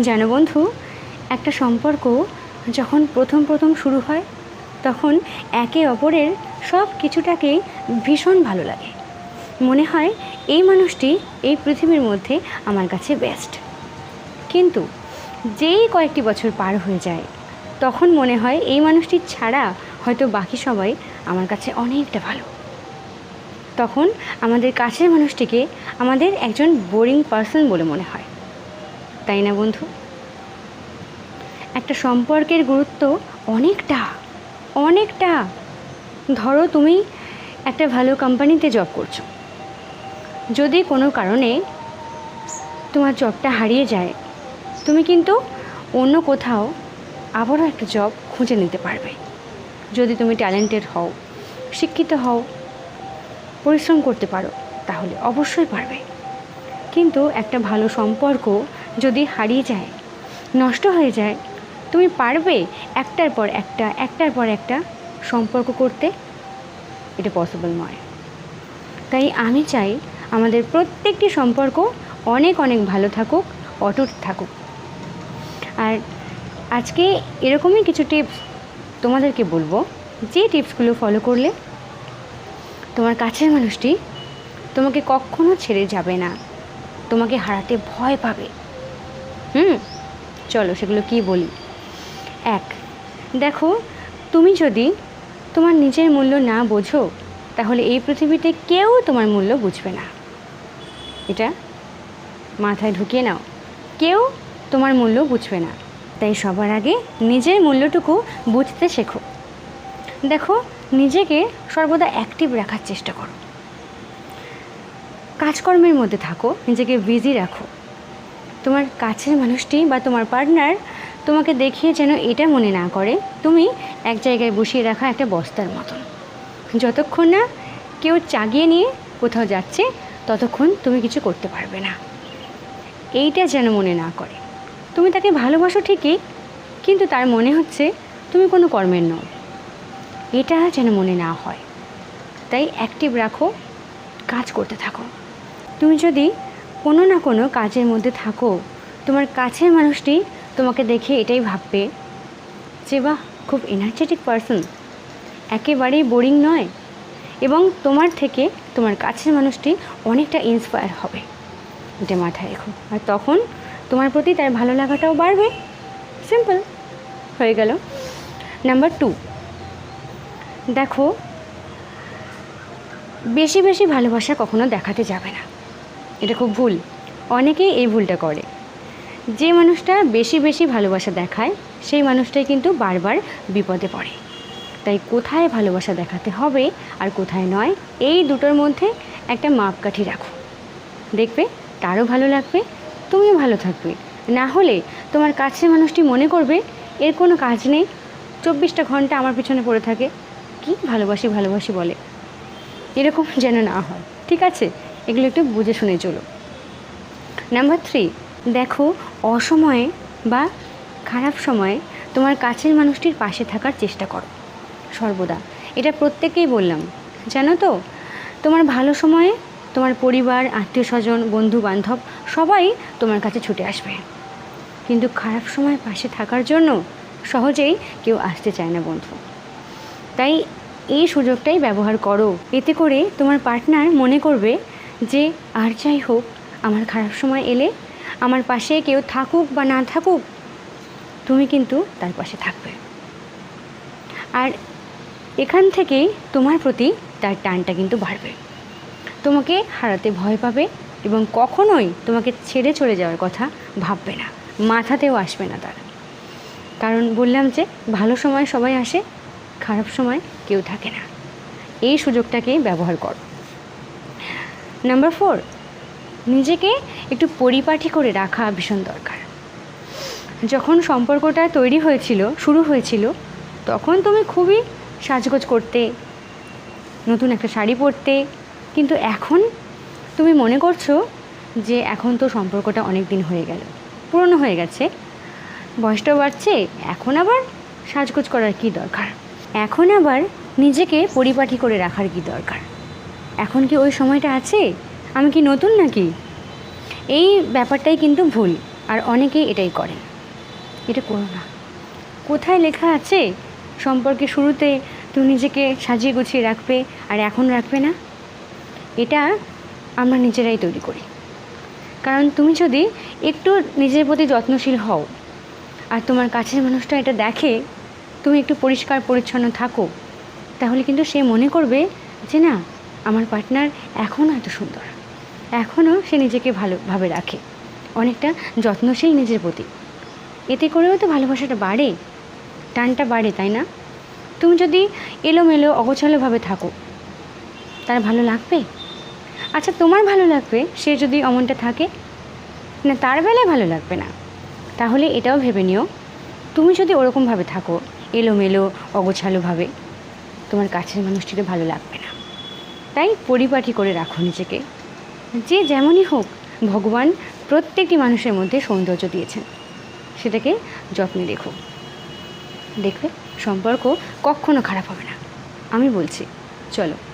জানো বন্ধু, একটা সম্পর্ক যখন প্রথম প্রথম শুরু হয়, তখন একে অপরের সব কিছুটাকেই ভীষণ ভালো লাগে। মনে হয় এই মানুষটি এই পৃথিবীর মধ্যে আমার কাছে বেস্ট কিন্তু যেই কয়েকটি বছর পার হয়ে যায়, তখন মনে হয় এই মানুষটি ছাড়া হয়তো বাকি সবাই আমার কাছে অনেকটা ভালো। তখন আমাদের কাছের মানুষটিকে আমাদের একজন বোরিং পার্সন বলে মনে হয়। তাই না, বন্ধু? একটা সম্পর্কের গুরুত্ব অনেকটা অনেকটা। ধরো তুমি একটা ভালো কোম্পানিতে জব করছ। যদি কোনো কারণে তোমার জবটা হারিয়ে যায়, তুমি কিন্তু অন্য কোথাও আবারও একটা জব খুঁজে নিতে পারবে। যদি তুমি ট্যালেন্টেড হও, শিক্ষিত হও, পরিশ্রম করতে পারো, তাহলে অবশ্যই পারবে। কিন্তু একটা ভালো সম্পর্ক যদি হারিয়ে যায়, নষ্ট হয়ে যায়, তুমি পারবে একটার পর একটা, একটার পর একটা সম্পর্ক করতে? এটা পসিবল নয়। তাই আমি চাই আমাদের প্রত্যেকটি সম্পর্ক অনেক অনেক ভালো থাকুক, অটুট থাকুক। আর আজকে এরকমই কিছু টিপস তোমাদেরকে বলব, যে টিপসগুলো ফলো করলে তোমার কাছের মানুষটি তোমাকে কখনো ছেড়ে যাবে না, তোমাকে হারাতে ভয় পাবে। হুম, চলো সেগুলো কি বলি। এক, দেখো, তুমি যদি তোমার নিজের মূল্য না বোঝো, তাহলে এই পৃথিবীতে কেউ তোমার মূল্য বুঝবে না। এটা মাথায় ঢুকিয়ে নাও, কেউ তোমার মূল্য বুঝবে না। তাই সবার আগে নিজের মূল্যটুকু বুঝতে শেখো। দেখো, নিজেকে সর্বদা অ্যাক্টিভ রাখার চেষ্টা করো। কাজকর্মের মধ্যে থাকো, নিজেকে বিজি রাখো। তোমার কাছের মানুষটি বা তোমার পার্টনার তোমাকে দেখিয়ে যেন এটা মনে না করে, তুমি এক জায়গায় বসিয়ে রাখা একটা বস্তার মতন। যতক্ষণ না কেউ চাগিয়ে নিয়ে কোথাও যাচ্ছে, ততক্ষণ তুমি কিছু করতে পারবে না। এইটা যেন মনে না করে। তুমি তাকে ভালোবাসো ঠিকই, কিন্তু তার মনে হচ্ছে তুমি কোনো কর্মের নও। এটা যেন মনে না হয়। তাই অ্যাক্টিভ রাখো, কাজ করতে থাকো। তুমি যদি কোনো না কোনো কাজের মধ্যে থাকো। তোমার কাছের মানুষটি তোমাকে দেখে এটাই ভাববে যে, বাহ, খুব এনার্জেটিক পারসন একেবারেই বোরিং নয়। এবং তোমার থেকে তোমার কাছের মানুষটি অনেকটা ইন্সপায়ার হবে। এটা মাথায় রেখো। আর তখন তোমার প্রতি তার ভালো লাগাটাও বাড়বে। সিম্পল হয়ে গেল। নাম্বার টু দেখো, বেশি বেশি ভালোবাসা কখনো দেখাতে যাবে না। এটা খুব ভুল। অনেকেই এই ভুলটা করে। যে মানুষটা বেশি বেশি ভালোবাসা দেখায়, সেই মানুষটাই কিন্তু বারবার বিপদে পড়ে। তাই কোথায় ভালোবাসা দেখাতে হবে আর কোথায় নয়, এই দুটোর মধ্যে একটা মাপকাঠি রাখো। দেখবে তারও ভালো লাগবে, তুমিও ভালো থাকবে। না হলে তোমার কাছের মানুষটি মনে করবে, এর কোনো কাজ নেই, চব্বিশটা ঘণ্টা আমার পিছনে পড়ে থাকে। কি ভালোবাসি ভালোবাসি বলে। এরকম যেন না হয়। ঠিক আছে? এগুলো একটু বুঝে শুনে চলো। নাম্বার থ্রি দেখো অসময়ে বা খারাপ সময়ে তোমার কাছের মানুষটির পাশে থাকার চেষ্টা করো। সর্বদা। এটা প্রত্যেকেই বললাম। জানো তো? তোমার ভালো সময়ে তোমার পরিবার আত্মীয় স্বজন বন্ধু বান্ধব সবাই তোমার কাছে ছুটে আসবে। কিন্তু খারাপ সময় পাশে থাকার জন্য সহজেই কেউ আসতে চায় না বন্ধু। তাই এই সুযোগটাই ব্যবহার করো। এতে করে তোমার পার্টনার মনে করবে যে আর যাই হোক, আমার খারাপ সময় এলে আমার পাশে কেউ থাকুক বা না থাকুক, তুমি কিন্তু তার পাশে থাকবে। আর এখান থেকেই তোমার প্রতি তার টানটা কিন্তু বাড়বে। তোমাকে হারাতে ভয় পাবে এবং কখনোই তোমাকে ছেড়ে চলে যাওয়ার কথা ভাববে না, মাথাতেও আসবে না তার। কারণ বললাম যে, ভালো সময় সবাই আসে, খারাপ সময় কেউ থাকে না। এই সুযোগটাকেই ব্যবহার করো। নাম্বার ফোর নিজেকে একটু পরিপাটি করে রাখা ভীষণ দরকার। যখন সম্পর্কটা তৈরি হয়েছিল, শুরু হয়েছিল, তখন তুমি খুবই সাজগোজ করতে, নতুন একটা শাড়ি পরতে, কিন্তু এখন তুমি মনে করছ যে এখন তো সম্পর্কটা অনেক দিন হয়ে গেল, পুরনো হয়ে গেছে, বয়সটাও বাড়ছে, এখন আবার সাজগোজ করার কি দরকার? এখন আবার নিজেকে পরিপাটি করে রাখার কি দরকার? এখন কি ওই সময়টা আছে? আমি কি নতুন নাকি? এই ব্যাপারটাই কিন্তু ভুল, আর অনেকেই এটাই করে এটা করো না। কোথায় লেখা আছে? সম্পর্কে শুরুতে তুমি নিজেকে সাজিয়ে গুছিয়ে রাখবে, আর এখন রাখবে না? এটা আমরা নিজেরাই তৈরি করি। কারণ তুমি যদি একটু নিজের প্রতি যত্নশীল হও, আর তোমার কাছের মানুষটা এটা দেখে তুমি একটু পরিষ্কার পরিচ্ছন্ন থাকো, তাহলে কিন্তু সে মনে করবে যে না আমার পার্টনার এখনও এত সুন্দর। এখনও সে নিজেকে ভালোভাবে রাখে। অনেকটা যত্নশীল নিজের প্রতি। এতে করেও তো ভালোবাসাটা বাড়ে। টানটা বাড়ে, তাই না? তুমি যদি এলোমেলো, অগোছালোভাবে থাকো, তার ভালো লাগবে? আচ্ছা তোমার ভালো লাগবে, সে যদি অমনটা থাকে? না, তার বেলায় ভালো লাগবে না। তাহলে এটাও ভেবে নিও। তুমি যদি ওরকমভাবে থাকো, এলোমেলো, অগোছালোভাবে, তোমার কাছের মানুষটিকে ভালো লাগবে না। তাই পরিপাটি করে রাখো নিজেকে। যে যেমনই হোক, ভগবান প্রত্যেকটি মানুষের মধ্যে সৌন্দর্য দিয়েছেন। সেটাকে যত্নে রেখো। দেখবে সম্পর্ক কখনো খারাপ হবে না। আমি বলছি, চলো।